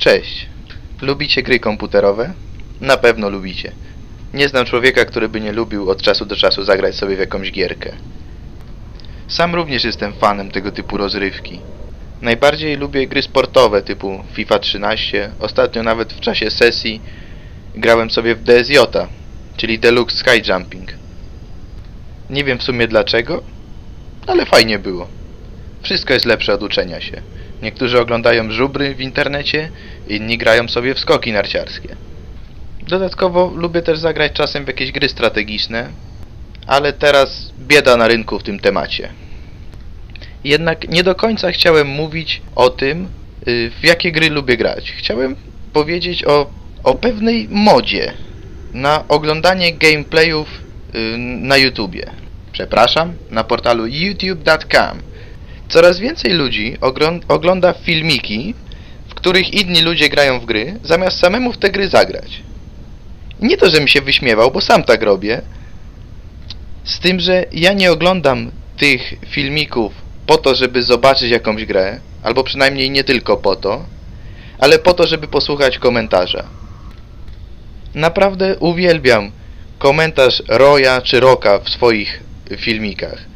Cześć. Lubicie gry komputerowe? Na pewno lubicie. Nie znam człowieka, który by nie lubił od czasu do czasu zagrać sobie w jakąś gierkę. Sam również jestem fanem tego typu rozrywki. Najbardziej lubię gry sportowe typu FIFA 13. Ostatnio nawet w czasie sesji grałem sobie w DSJ, czyli Deluxe Sky Jumping. Nie wiem w sumie dlaczego, ale fajnie było. Wszystko jest lepsze od uczenia się. Niektórzy oglądają żubry w internecie, inni grają sobie w skoki narciarskie. Dodatkowo lubię też zagrać czasem w jakieś gry strategiczne, ale teraz bieda na rynku w tym temacie. Jednak nie do końca chciałem mówić o tym, y, w jakie gry lubię grać. Chciałem powiedzieć o, o pewnej modzie na oglądanie gameplayów y, na YouTubie. Przepraszam, na portalu youtube.com. Coraz więcej ludzi ogląda filmiki, w których inni ludzie grają w gry, zamiast samemu w te gry zagrać. Nie to, że mi się wyśmiewał, bo sam tak robię. Z tym, że ja nie oglądam tych filmików po to, żeby zobaczyć jakąś grę, albo przynajmniej nie tylko po to, ale po to, żeby posłuchać komentarza. Naprawdę uwielbiam komentarz Roya czy Roka w swoich filmikach.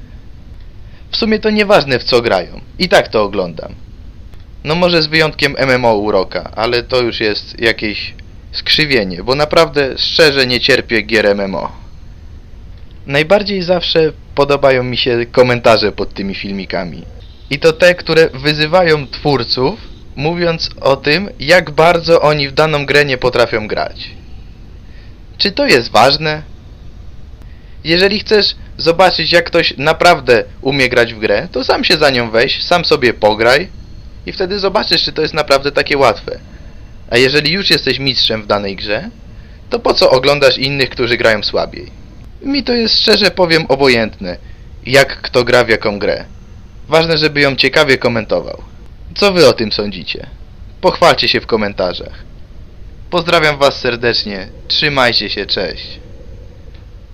W sumie to nieważne w co grają. I tak to oglądam. No może z wyjątkiem MMO u Roka, ale to już jest jakieś skrzywienie, bo naprawdę szczerze nie cierpię gier MMO. Najbardziej zawsze podobają mi się komentarze pod tymi filmikami. I to te, które wyzywają twórców, mówiąc o tym, jak bardzo oni w daną grę nie potrafią grać. Czy to jest ważne? Jeżeli chcesz zobaczyć, jak ktoś naprawdę umie grać w grę, to sam się za nią weź, sam sobie pograj i wtedy zobaczysz, czy to jest naprawdę takie łatwe. A jeżeli już jesteś mistrzem w danej grze, to po co oglądasz innych, którzy grają słabiej? Mi to jest szczerze powiem obojętne, jak kto gra w jaką grę. Ważne, żeby ją ciekawie komentował. Co wy o tym sądzicie? Pochwalcie się w komentarzach. Pozdrawiam was serdecznie, trzymajcie się, cześć.